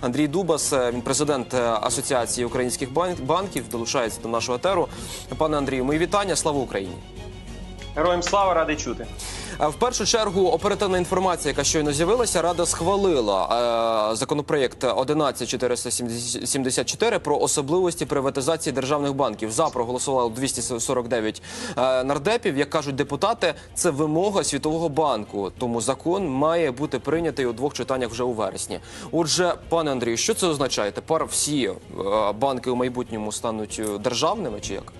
Андрій Дубас, е, він президент е, Асоціації українських бан- банків, долучається до нашого етеру. Пане Андрію, мої вітання. Слава Україні! Героям слава радий чути. В першу чергу оперативна інформація, яка щойно з'явилася, рада схвалила е, законопроєкт 11474 про особливості приватизації державних банків. За проголосувало 249 е, нардепів. Як кажуть депутати, це вимога Світового банку. Тому закон має бути прийнятий у двох читаннях вже у вересні. Отже, пане Андрію, що це означає? Тепер всі е, банки у майбутньому стануть е, державними чи як?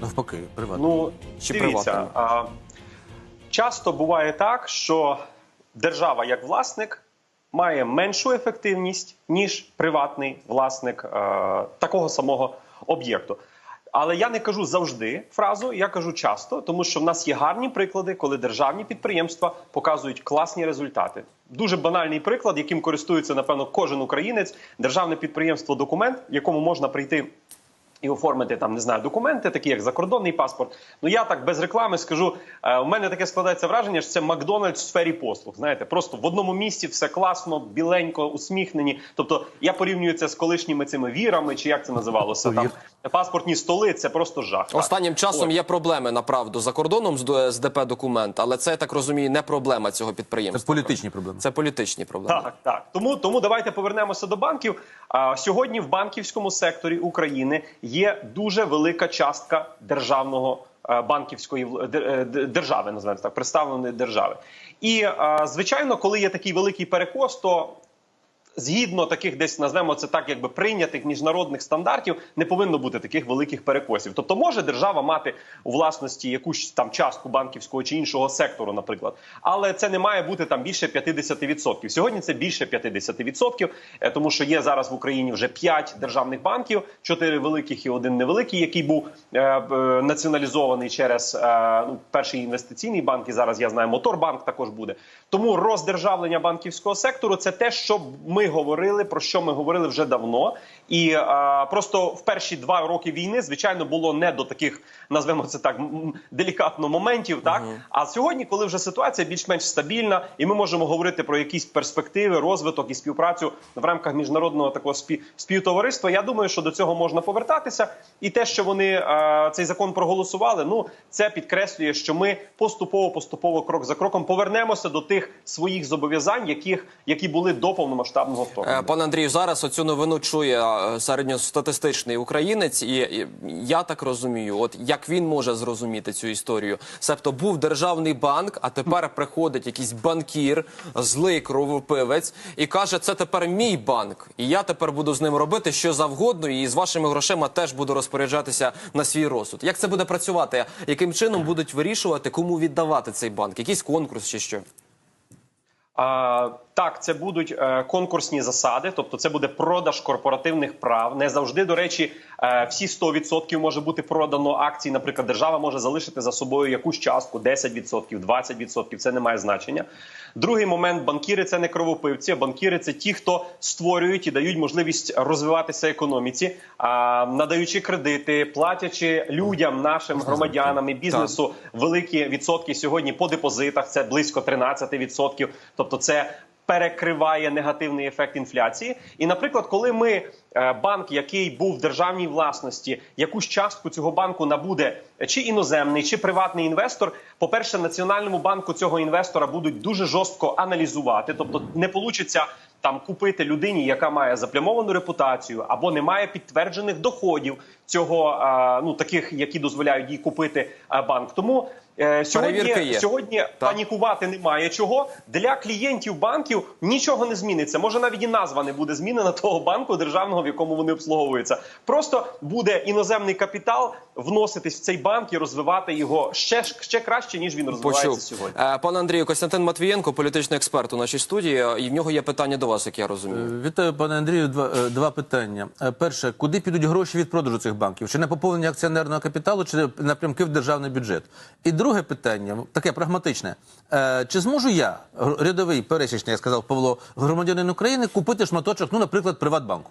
Навпаки, приватно. Ну Чи дивіться, а, часто буває так, що держава як власник має меншу ефективність ніж приватний власник е, такого самого об'єкту. Але я не кажу завжди фразу, я кажу часто, тому що в нас є гарні приклади, коли державні підприємства показують класні результати. Дуже банальний приклад, яким користується напевно кожен українець. Державне підприємство документ, в якому можна прийти і оформити там не знаю документи, такі як закордонний паспорт. Ну я так без реклами скажу. е, У мене таке складається враження, що це Макдональдс в сфері послуг. Знаєте, просто в одному місці все класно, біленько, усміхнені. Тобто я порівнюю це з колишніми цими вірами, чи як це називалося там паспортні столи. Це просто жах. Так. Останнім часом От. є проблеми направду за кордоном з ДП документ, але це я так розумію, не проблема цього Це підприємства. політичні проблеми. Це політичні проблеми. Так, так. Тому, тому давайте повернемося до банків. А, сьогодні в банківському секторі України є дуже велика частка державного е, банківської е, держави, називаємо так, представленої держави. І е, звичайно, коли є такий великий перекос, то згідно таких десь назвемо це так, якби прийнятих міжнародних стандартів, не повинно бути таких великих перекосів. Тобто, може держава мати у власності якусь там частку банківського чи іншого сектору, наприклад, але це не має бути там більше 50%. Сьогодні це більше 50%, е, тому що є зараз в Україні вже 5 державних банків, 4 великих і один невеликий, який був е, е, націоналізований через е, ну, перший інвестиційний банк. І зараз я знаю, Моторбанк також буде. Тому роздержавлення банківського сектору це те, що ми говорили, про що ми говорили вже давно. І е, просто в перші два роки війни, звичайно, було не до таких, назвемо це так, делікатно моментів. Так а сьогодні, коли вже ситуація більш-менш стабільна, і ми можемо говорити про якісь перспективи, розвиток і співпрацю в рамках міжнародного такого спів... співтовариства, я думаю, що до цього можна повертатися. І те, що вони е, цей закон проголосували, ну це підкреслює, що ми поступово, поступово, крок за кроком повернемося до тих своїх зобов'язань, яких які були до повномасштабного Е, вторгнення. Пане Андрію, зараз оцю новину чує середньостатистичний українець, і я так розумію, от як він може зрозуміти цю історію. Себто був державний банк, а тепер приходить якийсь банкір, злий кровопивець, і каже, це тепер мій банк, і я тепер буду з ним робити що завгодно, і з вашими грошима теж буду розпоряджатися на свій розсуд. Як це буде працювати? Яким чином будуть вирішувати, кому віддавати цей банк? Якийсь конкурс чи що? А, так, це будуть е, конкурсні засади, тобто це буде продаж корпоративних прав. Не завжди, до речі, е, всі 100% може бути продано акцій. Наприклад, держава може залишити за собою якусь частку 10%, 20%, Це не має значення. Другий момент банкіри це не кровопивці. а Банкіри це ті, хто створюють і дають можливість розвиватися економіці, а, надаючи кредити, платячи людям, нашим громадянам і бізнесу великі відсотки сьогодні по депозитах. Це близько 13%. Тобто, це перекриває негативний ефект інфляції. І, наприклад, коли ми е, банк, який був в державній власності, якусь частку цього банку набуде чи іноземний, чи приватний інвестор, по перше, національному банку цього інвестора будуть дуже жорстко аналізувати, тобто не вийде там купити людині, яка має заплямовану репутацію або не має підтверджених доходів цього, ну таких, які дозволяють їй купити банк. Тому е, сьогодні, є. сьогодні панікувати немає чого. Для клієнтів банків нічого не зміниться. Може навіть і назва не буде змінена того банку державного, в якому вони обслуговуються. Просто буде іноземний капітал вноситись в цей банк і розвивати його ще ще краще ніж він розвивається Почув. сьогодні. Е, Пане Андрію, Костянтин Матвієнко, політичний експерт у нашій студії, е, і в нього є питання до вас, як я розумію. Вітаю, пане Андрію. Два, е, два питання. Е, Перше, куди підуть гроші від продажу цих банків? Чи на поповнення акціонерного капіталу, чи напрямки в державний бюджет? І друге питання, таке прагматичне. Е, Чи зможу я, рядовий пересічний, як сказав Павло, громадянин України, купити шматочок, ну, наприклад, Приватбанку?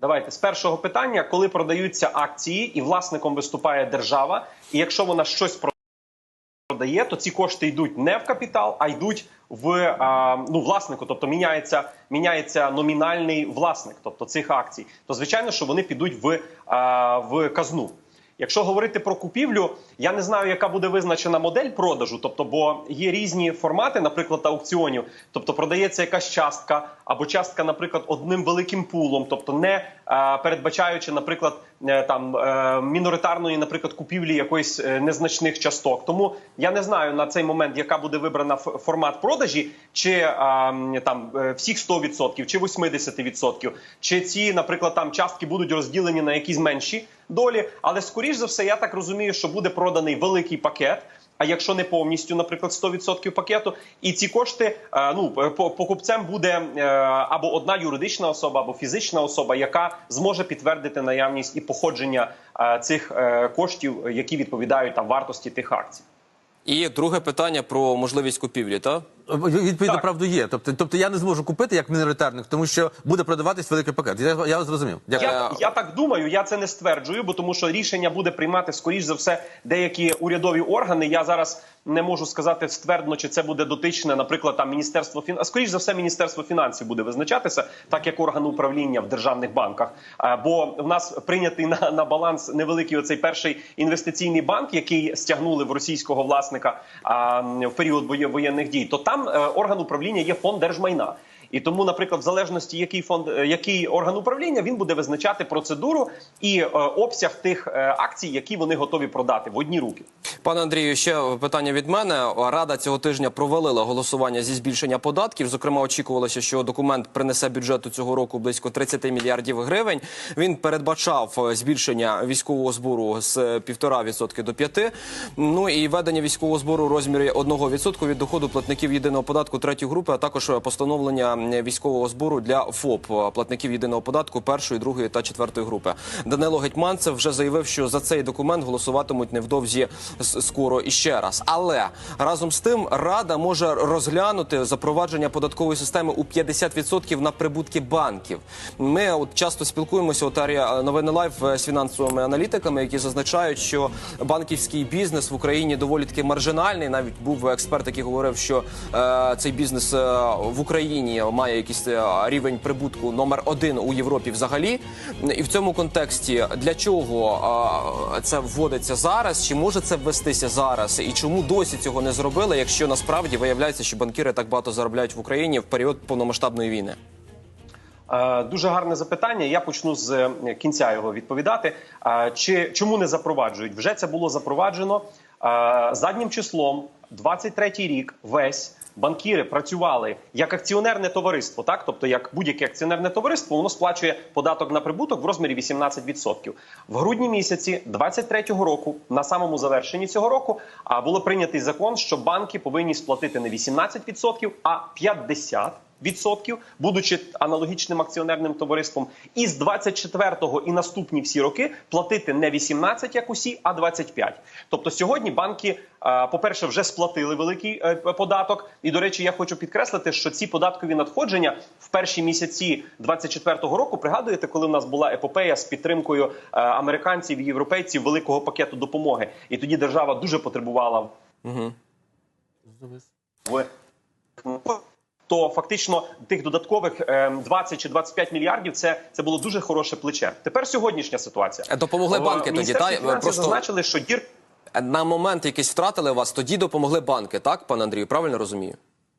Давайте з першого питання, коли продаються акції, і власником виступає держава, і якщо вона щось продає, то ці кошти йдуть не в капітал, а йдуть в а, ну власнику, тобто міняється, міняється номінальний власник, тобто цих акцій, то звичайно, що вони підуть в, а, в казну. Якщо говорити про купівлю, я не знаю, яка буде визначена модель продажу, тобто, бо є різні формати, наприклад, аукціонів. Тобто продається якась частка або частка, наприклад, одним великим пулом, тобто не е, передбачаючи, наприклад, е, там е, міноритарної, наприклад, купівлі якоїсь е, незначних часток. Тому я не знаю на цей момент, яка буде вибрана формат продажі, чи е, там е, всіх 100%, чи 80%, чи ці, наприклад, там частки будуть розділені на якісь менші долі. Але скоріш за все, я так розумію, що буде проданий великий пакет. А якщо не повністю, наприклад, 100% пакету, і ці кошти е, ну по- покупцем буде е, або одна юридична особа, або фізична особа, яка зможе підтвердити наявність і походження е, цих е, коштів, які відповідають там вартості тих акцій. І друге питання про можливість купівлі, так? Відповідь правду є. Тобто, тобто я не зможу купити як міноритарник, тому що буде продаватись великий пакет. Я, я вас зрозумів. Дякую. Я, я так думаю, я це не стверджую, бо тому що рішення буде приймати скоріш за все деякі урядові органи. Я зараз не можу сказати ствердно, чи це буде дотичне, наприклад, там міністерство фін... а скоріш за все, міністерство фінансів буде визначатися, так як орган управління в державних банках. А, бо в нас прийнятий на, на баланс невеликий оцей перший інвестиційний банк, який стягнули в російського власника а, в період воєнних дій. То там е, орган управління є фонд держмайна. І тому, наприклад, в залежності який фонд, е, який орган управління, він буде визначати процедуру і е, обсяг тих е, акцій, які вони готові продати в одні руки. Пане Андрію, ще питання від мене. Рада цього тижня провалила голосування зі збільшення податків. Зокрема, очікувалося, що документ принесе бюджету цього року близько 30 мільярдів гривень. Він передбачав збільшення військового збору з 1,5% до 5%. Ну і ведення військового збору у розмірі 1% від доходу платників єдиного податку третьої групи, а також постановлення військового збору для ФОП е, платників єдиного податку першої, другої та четвертої групи. Данило Гетьманцев вже заявив, що за цей документ голосуватимуть невдовзі скоро і ще раз. Але разом з тим Рада може розглянути запровадження податкової системи у 50% на прибутки банків. Ми от часто спілкуємося от Арія новини лайф е, з фінансовими аналітиками, які зазначають, що банківський бізнес в Україні доволі таки маржинальний. Навіть був експерт, який говорив, що е, цей бізнес е, в Україні має якийсь е, рівень прибутку номер один у Європі взагалі. І в цьому контексті для чого е, це вводиться зараз? Чи може це ввестися зараз? І чому досі цього не зробили, якщо насправді виявляється, що банкіри так багато заробляють в Україні в період повномасштабної війни? Е, Дуже гарне запитання. Я почну з кінця його відповідати. Чи чому не запроваджують? Вже це було запроваджено заднім числом. 23-й рік весь банкіри працювали як акціонерне товариство, так тобто як будь-яке акціонерне товариство, воно сплачує податок на прибуток в розмірі 18%. В грудні місяці 23-го року, на самому завершенні цього року, а було прийнятий закон, що банки повинні сплатити не 18%, а 50%. Відсотків, будучи аналогічним акціонерним товариством, і з 24-го і наступні всі роки платити не 18, як усі, а 25. Тобто сьогодні банки, е, по-перше, вже сплатили великий е, податок. І до речі, я хочу підкреслити, що ці податкові надходження в перші місяці 24-го року пригадуєте, коли в нас була епопея з підтримкою е, американців і європейців великого пакету допомоги, і тоді держава дуже потребувала в то фактично тих додаткових е, 20 чи 25 мільярдів це, це було дуже хороше плече. Тепер сьогоднішня ситуація. Е, допомогли В банки тоді, та? Просто- зазначили, що дір На момент якийсь втратили вас, тоді допомогли банки, так, пане Андрію? Правильно розумію?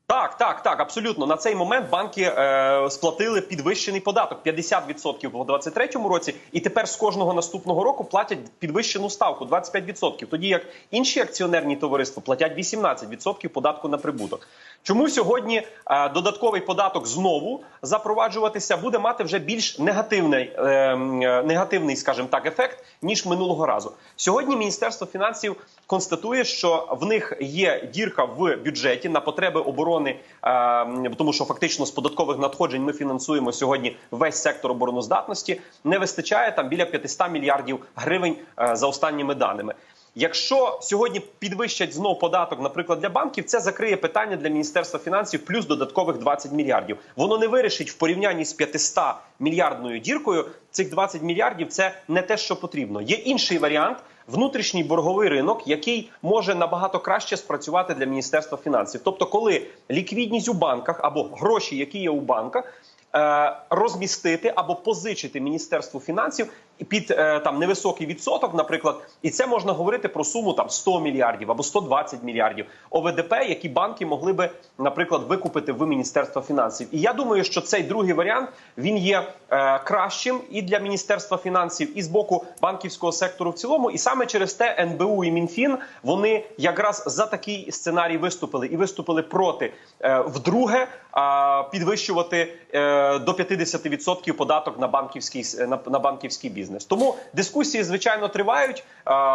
Так, так, так, абсолютно. На цей момент банки е, сплатили підвищений податок 50% у 2023 році, і тепер з кожного наступного року платять підвищену ставку 25%. Тоді як інші акціонерні товариства платять 18% податку на прибуток. Чому сьогодні е, додатковий податок знову запроваджуватися буде мати вже більш негативний, е, е, негативний, скажімо так, ефект ніж минулого разу? Сьогодні Міністерство фінансів констатує, що в них є дірка в бюджеті на потреби оборони, е, тому що фактично з податкових надходжень ми фінансуємо сьогодні весь сектор обороноздатності. Не вистачає там біля 500 мільярдів гривень е, за останніми даними. Якщо сьогодні підвищать знов податок, наприклад, для банків, це закриє питання для міністерства фінансів плюс додаткових 20 мільярдів. Воно не вирішить в порівнянні з 500 мільярдною діркою. Цих 20 мільярдів це не те, що потрібно. Є інший варіант. внутрішній борговий ринок, який може набагато краще спрацювати для міністерства фінансів. Тобто, коли ліквідність у банках або гроші, які є у банках. е, Розмістити або позичити міністерству фінансів під е, там невисокий відсоток, наприклад, і це можна говорити про суму там 100 мільярдів або 120 мільярдів ОВДП, які банки могли би, наприклад, викупити в міністерство фінансів. І я думаю, що цей другий варіант він є е, кращим і для міністерства фінансів, і з боку банківського сектору в цілому. І саме через те НБУ і МінФін вони якраз за такий сценарій виступили і виступили проти е, вдруге а, підвищувати е, до 50% податок на банківський на, на банківський бізнес. Тому дискусії звичайно тривають.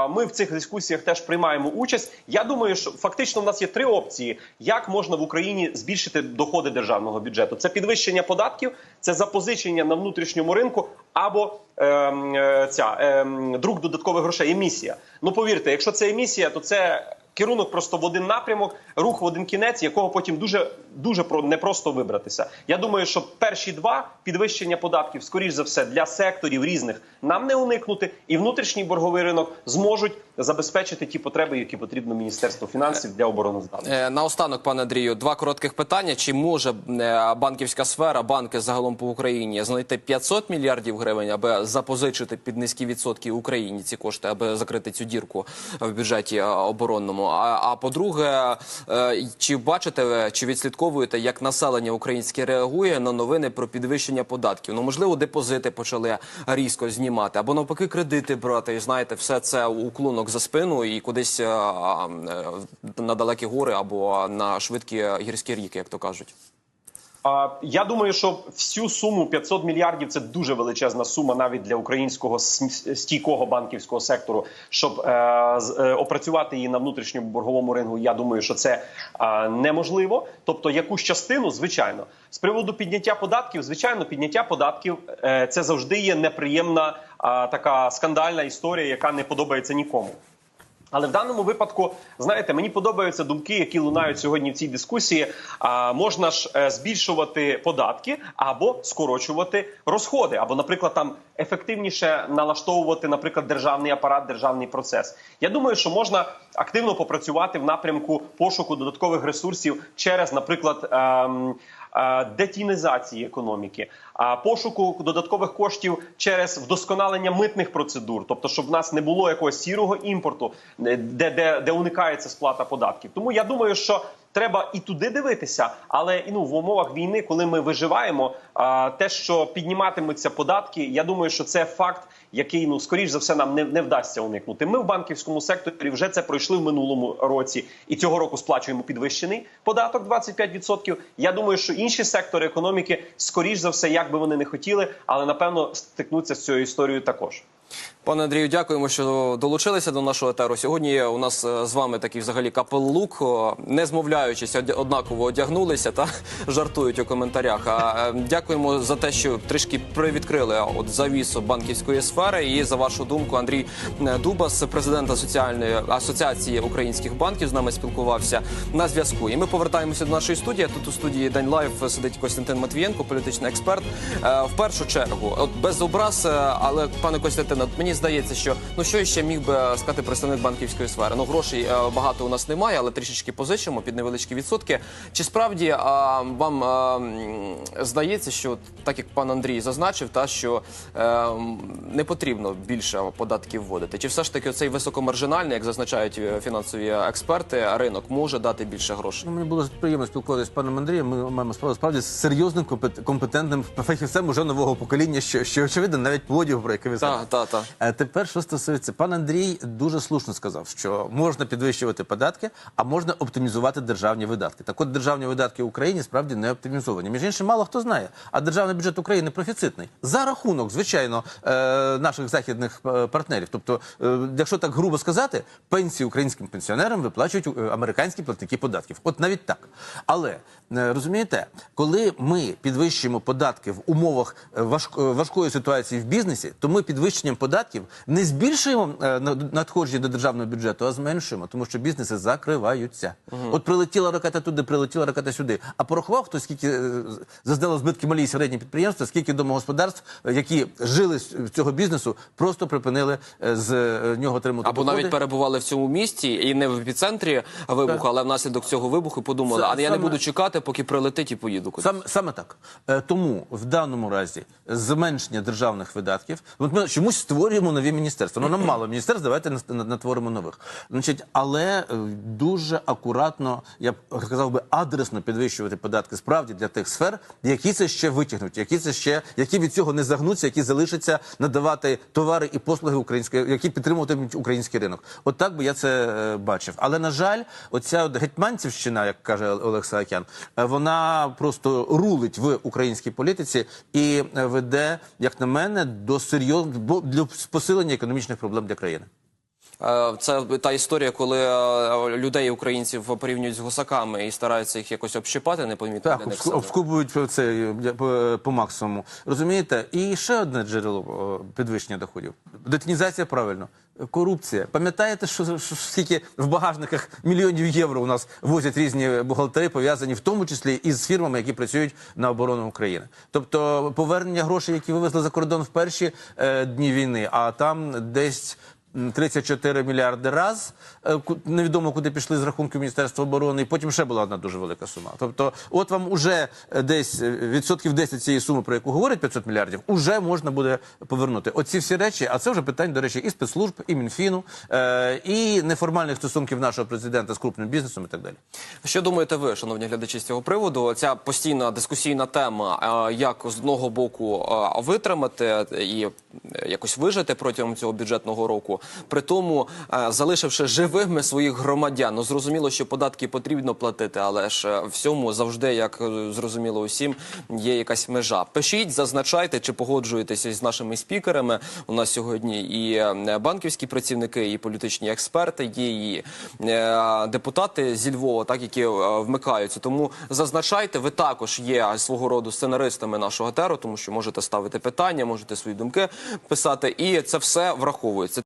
Ми в цих дискусіях теж приймаємо участь. Я думаю, що фактично в нас є три опції, як можна в Україні збільшити доходи державного бюджету. Це підвищення податків, це запозичення на внутрішньому ринку або ем, е, ця ем, друк додаткових грошей. Емісія. Ну повірте, якщо це емісія, то це керунок просто в один напрямок, рух в один кінець, якого потім дуже дуже про непросто вибратися. Я думаю, що перші два підвищення податків, скоріш за все, для секторів різних нам не уникнути, і внутрішній борговий ринок зможуть забезпечити ті потреби, які потрібно міністерству фінансів для обороноздатності. Е, Наостанок, пане Андрію, два коротких питання. Чи може е, банківська сфера, банки загалом по Україні знайти 500 мільярдів гривень, аби запозичити під низькі відсотки Україні ці кошти, аби закрити цю дірку в бюджеті е, оборонному? А, а по-друге, е, чи бачите чи відслідковуєте, як населення українське реагує на новини про підвищення податків? Ну можливо, депозити почали різко знімати, або навпаки, кредити брати. І знаєте, все це уклонок за спину і кудись е, а, е, на далекі гори або на швидкі гірські ріки, як то кажуть. Я думаю, що всю суму 500 мільярдів це дуже величезна сума навіть для українського стійкого банківського сектору. Щоб е, е, опрацювати її на внутрішньому борговому ринку, я думаю, що це неможливо. Тобто, якусь частину, звичайно, з приводу підняття податків, звичайно, підняття податків е, це завжди є неприємна така скандальна історія, яка не подобається нікому. Але в даному випадку, знаєте, мені подобаються думки, які лунають сьогодні в цій дискусії. А можна ж е, збільшувати податки або скорочувати розходи, або, наприклад, там ефективніше налаштовувати, наприклад, державний апарат, державний процес. Я думаю, що можна активно попрацювати в напрямку пошуку додаткових ресурсів через, наприклад. Е, детінізації економіки, а пошуку додаткових коштів через вдосконалення митних процедур, тобто, щоб в нас не було якогось сірого імпорту, е, де, де, де уникається сплата податків. Тому я думаю, що треба і туди дивитися, але і ну в умовах війни, коли ми виживаємо, а, те, що підніматимуться податки, я думаю, що це факт, який ну скоріш за все нам не, не вдасться уникнути. Ми в банківському секторі вже це пройшли в минулому році, і цього року сплачуємо підвищений податок 25%. Я думаю, що інші сектори економіки, скоріш за все, як би вони не хотіли, але напевно стикнуться з цією історією також. Пане Андрію, дякуємо, що долучилися до нашого етеру. Сьогодні у нас е, з вами такий взагалі капеллук, не змовляючись, однаково одягнулися та жартують у коментарях. А е, дякуємо за те, що трішки привідкрили от завісу банківської сфери. І за вашу думку, Андрій е, Дубас, президент асоціальної асоціації українських банків, з нами спілкувався на зв'язку. І ми повертаємося до нашої студії. Тут у студії День Лайв сидить Костянтин Матвієнко, політичний експерт. В першу чергу, от без образ, але пане Костянтине, от мені здається, що ну що ще міг би е, сказати представник банківської сфери? Ну грошей е, багато у нас немає, але трішечки позичимо під невеличкі відсотки. Чи справді а, вам а, здається, що так як пан Андрій зазначив, та що е, м, не потрібно більше податків вводити? Чи все ж таки цей високомаржинальний, як зазначають е, фінансові експерти, ринок може дати більше грошей? Ну, мені було приємно спілкуватися з паном Андрієм. Ми маємо справу справді з серйозним компет- компетентним фахівцем уже нового покоління, що, що очевидно, навіть плодів, про який ви Так, так, так. Е, Тепер, що стосується, пан Андрій дуже слушно сказав, що можна підвищувати податки, а можна оптимізувати державні видатки. Так от державні видатки в Україні справді не оптимізовані. Між іншим, мало хто знає, а державний бюджет України профіцитний за рахунок, звичайно, е, наших західних е, партнерів. Тобто, якщо так грубо сказати, пенсії українським пенсіонерам виплачують американські платники податків. От навіть так. Але розумієте, коли ми підвищуємо податки в умовах важкої ситуації в бізнесі, то ми підвищенням податків податків, не збільшуємо е, надходження до державного бюджету, а зменшуємо, тому що бізнеси закриваються. От прилетіла ракета туди, прилетіла ракета сюди. А порахував хто скільки е, зазнало збитки малі і середні підприємства, скільки домогосподарств, е, які жили з цього бізнесу, просто припинили з нього отримати Або доходи. навіть перебували в цьому місті і не в епіцентрі вибуху, але внаслідок цього вибуху подумали, а я не буду чекати, поки прилетить і поїду кудись. Саме, саме так. Тому в даному разі зменшення державних видатків. От ми чомусь створюємо нові міністерства. Ну нам мало міністерств, давайте натворимо нових. Значить, але е, дуже акуратно, я б казав би, адресно підвищувати податки справді для тих сфер, які це ще витягнуть, які це ще, які від цього не загнуться, які залишаться надавати товари і послуги української, які підтримуватимуть український ринок. От так би я це е, бачив. Але на жаль, оця гетьманцівщина, як каже Олег Саакян, е, вона просто рулить в українській політиці і веде, як на мене, до серйозного для посилення економічних проблем для країни. Е, Це та історія, коли е, людей українців порівнюють з гусаками і стараються їх якось общипати, непомітно Так, обску- обскубують це е, по, максимуму. Розумієте? І ще одне джерело підвищення доходів. Детінізація правильно. Корупція. Пам'ятаєте, що, що скільки в багажниках мільйонів євро у нас возять різні бухгалтери, пов'язані в тому числі із фірмами, які працюють на оборону України. Тобто повернення грошей, які вивезли за кордон в перші е, дні війни, а там десь. М, 34 мільярди раз. Е, Невідомо, куди пішли з рахунку Міністерства оборони. І потім ще була одна дуже велика сума. Тобто, от вам уже десь е, відсотків 10 цієї суми, про яку говорять 500 мільярдів, уже можна буде повернути. Оці всі речі, а це вже питання, до речі, і спецслужб, і Мінфіну, е, і неформальних стосунків нашого президента з крупним бізнесом і так далі. Що думаєте ви, шановні глядачі, з цього приводу? Ця постійна дискусійна тема, як з одного боку витримати і якось вижити протягом цього бюджетного року, при тому е, залишивши живими своїх громадян. Ну зрозуміло, що податки потрібно платити, але ж е, всьому завжди, як е, зрозуміло усім, є якась межа. Пишіть, зазначайте, чи погоджуєтеся з нашими спікерами. У нас сьогодні і банківські працівники, і політичні експерти, є і депутати зі Львова, так які вмикаються. Тому зазначайте, ви також є свого роду сценаристами нашого теру, тому що можете ставити питання, можете свої думки писати, і це все враховується.